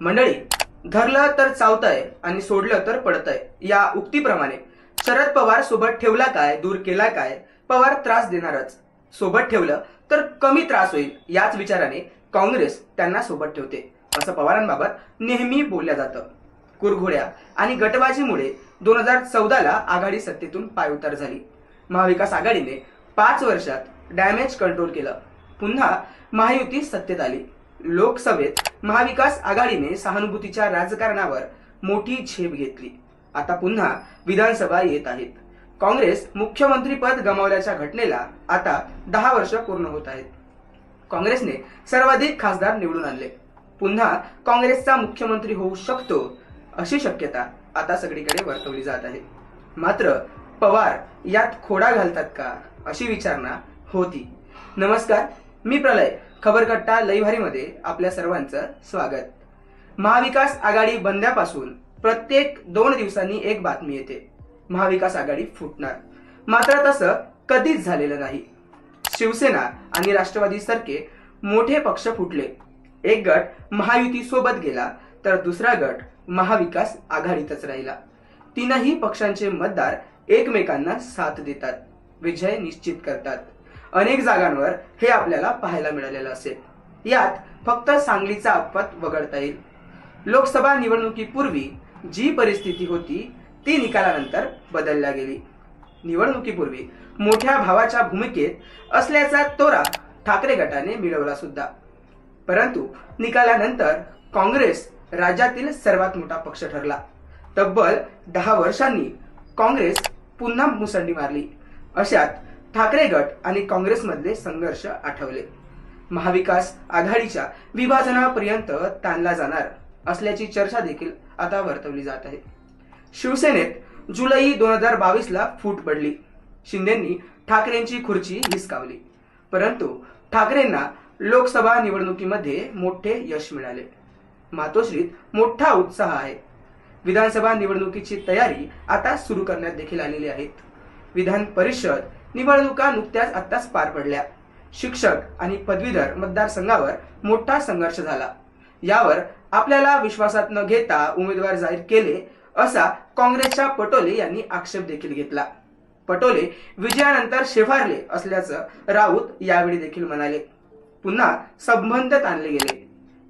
मंडळी धरलं तर चावतंय आणि सोडलं तर पडतंय. या उक्तीप्रमाणे शरद पवार सोबत ठेवला काय दूर केला काय? पवार त्रास देणारच. सोबत ठेवलं तर कमी त्रास होईल याच विचाराने काँग्रेस त्यांना सोबत ठेवते. असं पवारांबाबत नेहमी बोलल्या जातं. कुरघोड्या आणि गटबाजीमुळे दोन हजार चौदाला आघाडी सत्तेतून पायउतार झाली. महाविकास आघाडीने पाच वर्षात डॅमेज कंट्रोल केलं. पुन्हा महायुती सत्तेत आली. लोकसभेत महाविकास आघाडीने सहानुभूतीच्या राजकारणावर मोठी झेप घेतली. आता पुन्हा विधानसभा येत आहेत. काँग्रेस मुख्यमंत्रीपद गमावल्याच्या घटनेला आता दहा वर्ष पूर्ण होत आहेत. काँग्रेसने सर्वाधिक खासदार निवडून आणले. पुन्हा काँग्रेसचा मुख्यमंत्री होऊ शकतो अशी शक्यता आता सगळीकडे वर्तवली जात आहे. मात्र पवार यात खोडा घालतात का अशी विचारणा होती. नमस्कार मी प्रलय. खबरकट्टा लईभारीमध्ये आपल्या सर्वांचं स्वागत. महाविकास आघाडी बनल्यापासून प्रत्येक दोन दिवसांनी एक बातमी येते. महाविकास आघाडी फुटणार. मात्र तसं कधीच झालेलं नाही. शिवसेना आणि राष्ट्रवादी सारखे मोठे पक्ष फुटले. एक गट महायुती सोबत गेला तर दुसरा गट महाविकास आघाडीतच राहिला. तीनही पक्षांचे मतदार एकमेकांना साथ देतात विजय निश्चित करतात. अनेक जागांवर हे आपल्याला पाहायला मिळालेलं असेल. यात फक्त सांगलीचा अपवाद वगळता येईल. लोकसभा निवडणुकीपूर्वी जी परिस्थिती होती ती निकालानंतर बदलल्या गेली. निवडणुकीपूर्वी मोठ्या भावाच्या भूमिकेत असल्याचा तोरा ठाकरे गटाने मिळवला सुद्धा. परंतु निकालानंतर काँग्रेस राज्यातील सर्वात मोठा पक्ष ठरला. तब्बल दहा वर्षांनी काँग्रेस पुन्हा मुसंडी मारली. अशात ठाकरे गट आणि काँग्रेसमधले संघर्ष आठवले. महाविकास आघाडीच्या विभाजनापर्यंत ताणला जाणार असल्याची चर्चा देखील आता वर्तवली जात आहे. शिवसेनेत जुलै दोन हजार बावीस ला फूट पडली. शिंदेंनी ठाकरेंची खुर्ची हिसकावली. परंतु ठाकरेंना लोकसभा निवडणुकीमध्ये मोठे यश मिळाले. मातोश्रीत मोठा उत्साह आहे. विधानसभा निवडणुकीची तयारी आता सुरू करण्यात देखील आलेली आहेत विधान परिषद निवडणुका नुकत्याच आत्ताच पार पडल्या. शिक्षक आणि पदवीधर मतदारसंघावर मोठा संघर्ष झाला. यावर आपल्याला विश्वासात न घेता उमेदवार जाहीर केले असा काँग्रेसच्या पटोले यांनी आक्षेप देखील घेतला. पटोले विजयानंतर शेफारले असल्याचं राऊत यावेळी देखील म्हणाले. पुन्हा संबंध ताणले गेले.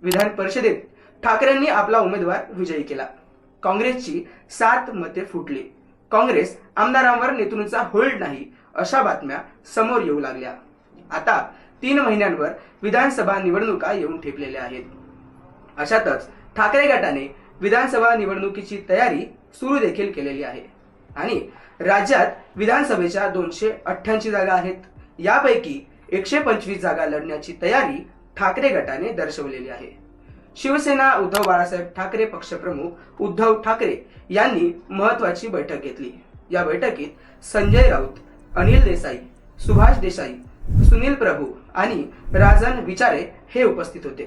विधान परिषदेत ठाकरेंनी आपला उमेदवार विजयी केला. काँग्रेसची सात मते फुटली. काँग्रेस आमदारांवर नेतृत्वाचा होल्ड नाही अशा बातम्या समोर येऊ लागल्या. आता तीन महिन्यांवर विधानसभा निवडणुका येऊन ठेपलेल्या आहेत. अशातच ठाकरे गटाने विधानसभा निवडणुकीची तयारी सुरू देखील केलेली आहे. आणि राज्यात विधानसभेच्या दोनशे अठ्ठ्याऐंशी जागा आहेत. यापैकी एकशे पंचवीस जागा लढण्याची तयारी ठाकरे गटाने दर्शवलेली आहे. शिवसेना उद्धव बाळासाहेब ठाकरे पक्षप्रमुख उद्धव ठाकरे यांनी महत्वाची बैठक घेतली. या बैठकीत संजय राऊत अनिल देसाई सुभाष देसाई सुनील प्रभू आणि राजन विचारे हे उपस्थित होते.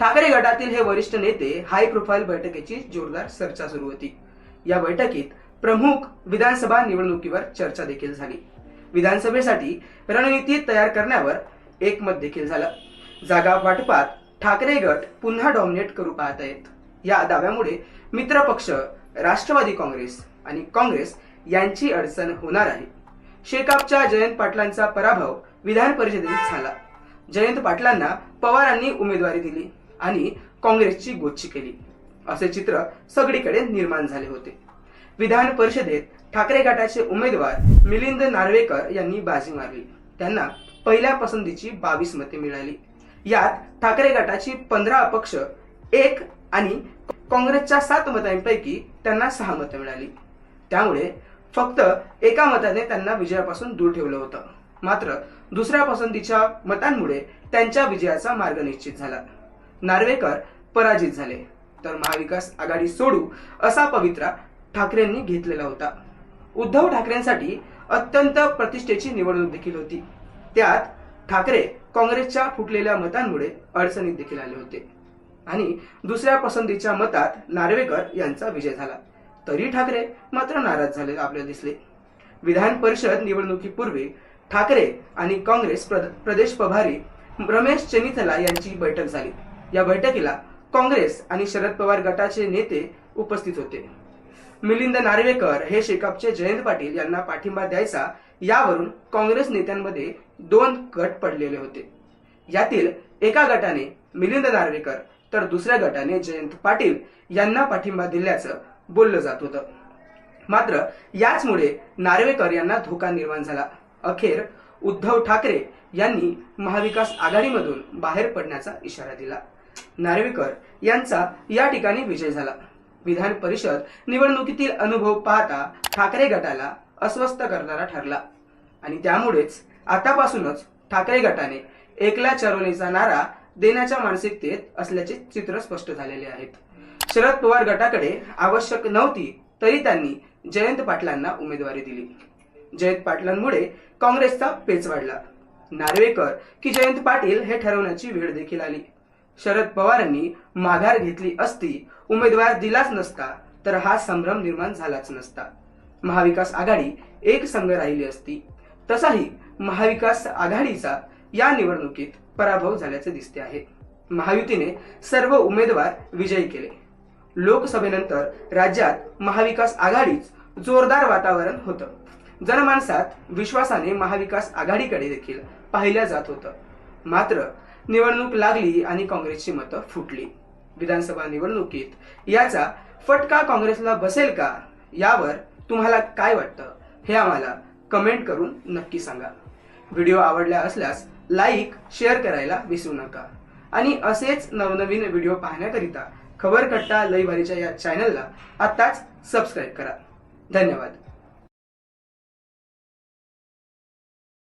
ठाकरे गटातील हे वरिष्ठ नेते हाय प्रोफाईल बैठकीची जोरदार चर्चा सुरू होती. या बैठकीत प्रमुख विधानसभा निवडणुकीवर चर्चा देखील झाली. विधानसभेसाठी रणनीती तयार करण्यावर एकमत देखील झालं. जागा वाटपात ठाकरे गट पुन्हा डॉमिनेट करू पाहत आहेत. या दाव्यामुळे मित्रपक्ष राष्ट्रवादी काँग्रेस आणि काँग्रेस यांची अडचण होणार आहे. शेकापच्या जयंत पाटलांचा पराभव विधान परिषदेत झाला. जयंत पाटलांना पवारांनी उमेदवारी दिली आणि काँग्रेसची गोची केली. असे चित्र सगळीकडे निर्माण झाले होते. विधान परिषदेत ठाकरे गटाचे उमेदवार मिलिंद नार्वेकर यांनी बाजी मारली. त्यांना पहिल्या पसंतीची बावीस मते मिळाली. यात ठाकरे गटाची पंधरा अपक्ष एक आणि काँग्रेसच्या सात मतांपैकी त्यांना सहा मतं मिळाली. त्यामुळे फक्त एका मताने त्यांना विजयापासून दूर ठेवलं होतं. मात्र दुसऱ्या पसंतीच्या मतांमुळे त्यांच्या विजयाचा मार्ग निश्चित झाला. नार्वेकर पराजित झाले. तर महाविकास आघाडी सोडू असा पवित्रा ठाकरेंनी घेतलेला होता. उद्धव ठाकरेंसाठी अत्यंत प्रतिष्ठेची निवडणूक देखील होती. त्यात ठाकरे काँग्रेसच्या फुटलेल्या मतांमुळे अडचणीत देखील आले होते. आणि दुसऱ्या पसंतीच्या मतात नार्वेकर यांचा विजय झाला. तरी ठाकरे मात्र नाराज झाले आपल्याला दिसले. विधान परिषद निवडणुकीपूर्वी ठाकरे आणि काँग्रेस प्रद- प्रदेश प्रभारी रमेश चेनिथला यांची बैठक झाली. या बैठकीला काँग्रेस आणि शरद पवार गटाचे नेते उपस्थित होते. मिलिंद नार्वेकर हे शेकापचे जयंत पाटील यांना पाठिंबा द्यायचा यावरून काँग्रेस नेत्यांमध्ये दोन गट पडलेले होते. यातील एका गटाने मिलिंद नार्वेकर तर दुसऱ्या गटाने जयंत पाटील यांना पाठिंबा दिल्याचं बोललं जात होतं. मात्र याचमुळे नार्वेकर यांना धोका निर्माण झाला. अखेर उद्धव ठाकरे यांनी महाविकास आघाडीमधून बाहेर पडण्याचा इशारा दिला. नार्वेकर यांचा या ठिकाणी विजय झाला. विधान परिषद निवडणुकीतील अनुभव पाहता ठाकरे गटाला अस्वस्थ करणारा ठरला. आणि त्यामुळेच आतापासूनच ठाकरे गटाने एकला चरवणीचा नारा देण्याच्या मानसिकतेत असल्याचे चित्र स्पष्ट झालेले आहेत. शरद पवार गटाकडे आवश्यक नव्हती तरी त्यांनी जयंत पाटलांना उमेदवारी दिली. जयंत पाटलांमुळे काँग्रेसचा पेच वाढला. नार्वेकर की जयंत पाटील हे ठरवण्याची वेळ देखील आली. शरद पवारांनी माघार घेतली असती उमेदवार दिलाच नसता तर हा संभ्रम निर्माण झालाच नसता. महाविकास आघाडी एक संघ राहिली असती तसाही महाविकास आघाडीचा या निवडणुकीत पराभव झाल्याचे दिसते आहे. महायुतीने सर्व उमेदवार विजयी केले. लोकसभेनंतर राज्यात महाविकास आघाडीच जोरदार वातावरण होतं. जनमानसात विश्वासाने महाविकास आघाडीकडे देखील पाहिल्या जात होतं. मात्र निवडणूक लागली आणि काँग्रेसची मतं फुटली. विधानसभा निवडणुकीत याचा फटका काँग्रेसला बसेल का? यावर तुम्हाला काय वाटतं? हे आम्हाला कमेंट करून नक्की सांगा. व्हिडिओ आवडला असल्यास लाईक शेअर करायला विसरू नका. आणि असेच नवनवीन व्हिडिओ पाहण्याकरिता खबरकट्टा लईबारीच्या या चॅनलला आत्ताच सबस्क्राईब करा. धन्यवाद.